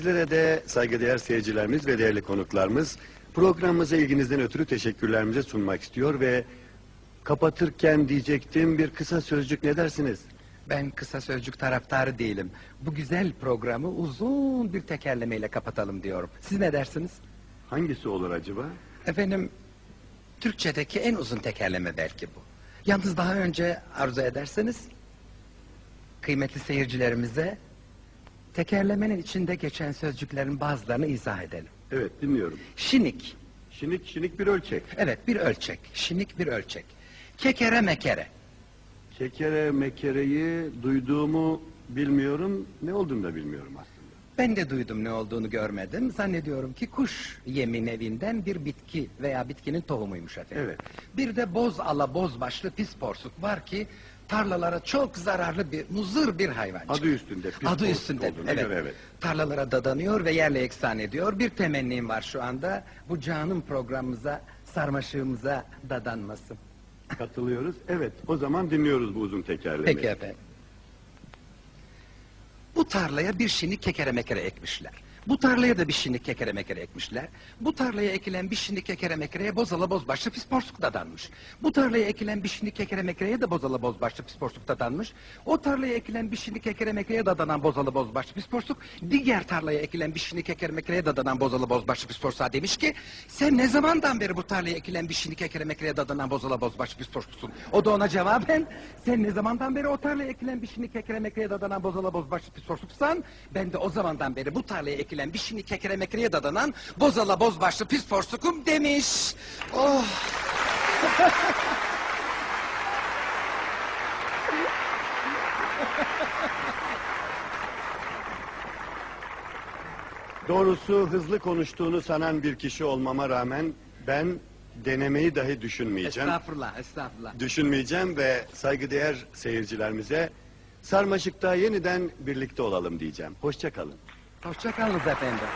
Sizlere de saygıdeğer seyircilerimiz ve değerli konuklarımız programımıza ilginizden ötürü teşekkürlerimizi sunmak istiyor ve kapatırken diyecektim bir kısa sözcük ne dersiniz? Ben kısa sözcük taraftarı değilim. Bu güzel programı uzun bir tekerlemeyle kapatalım diyorum. Siz ne dersiniz? Hangisi olur acaba? Efendim, Türkçedeki en uzun tekerleme belki bu. Yalnız daha önce arzu ederseniz, kıymetli seyircilerimize tekerlemenin içinde geçen sözcüklerin bazılarını izah edelim. Evet dinliyorum. Şinik, Şinik şinik bir ölçek. evet bir ölçek. Şinik bir ölçek. Kekere mekere. Kekere mekereyi duyduğumu bilmiyorum. Ne olduğunu da bilmiyorum aslında. Ben de duydum ne olduğunu görmedim. Zannediyorum ki kuş yemin evinden bir bitki veya bitkinin tohumuymuş efendim. Evet. Bir de boz ala boz başlı pis porsuk var ki tarlalara çok zararlı bir muzır bir hayvan. Adı üstünde. pis Adı porsuk üstünde. Evet. göre evet. Tarlalara dadanıyor ve yerle eksan ediyor. Bir temennim var şu anda. Bu canım programımıza, sarmaşığımıza dadanması. Katılıyoruz. Evet o zaman dinliyoruz bu uzun tekerlemeyi. Peki efendim. Bu tarlaya bir şinik kekere mekere ekmişler. Bu tarlaya da bir şinik kekere mekere ekmişler. Bu tarlaya ekilen bir şinik kekere mekereye bozala bozbaşlı pis porsuk dadanmış. Bu tarlaya ekilen bir şinik kekere mekereye de bozala bozbaşlı pis porsuk dadanmış. O tarlaya ekilen bir şinik kekere mekereye dadanan bozalı bozbaşlı pis porsuk diğer tarlaya ekilen bir şinik kekere mekereye dadanan bozalı bozbaşlı pis porsuğa demiş ki sen ne zamandan beri bu tarlaya ekilen bir şinik kekere mekereye dadanan bozala bozbaşlı pis porsuksun? O da ona cevaben sen ne zamandan beri o tarlaya ekilen bir şinik kekere mekereye dadanan bozala bozbaşlı pis porsuksan ben de o zamandan beri bu tarlaya ekilen bir şinik kekere mekereye dadanan bozala bozbaşlı pis porsukum demiş. Oh. Doğrusu hızlı konuştuğunu sanan bir kişi olmama rağmen ben denemeyi dahi düşünmeyeceğim. Estağfurullah, estağfurullah. Düşünmeyeceğim ve saygıdeğer seyircilerimize Sarmaşık'ta yeniden birlikte olalım diyeceğim. Hoşça kalın. Hoşçakalınız efendim.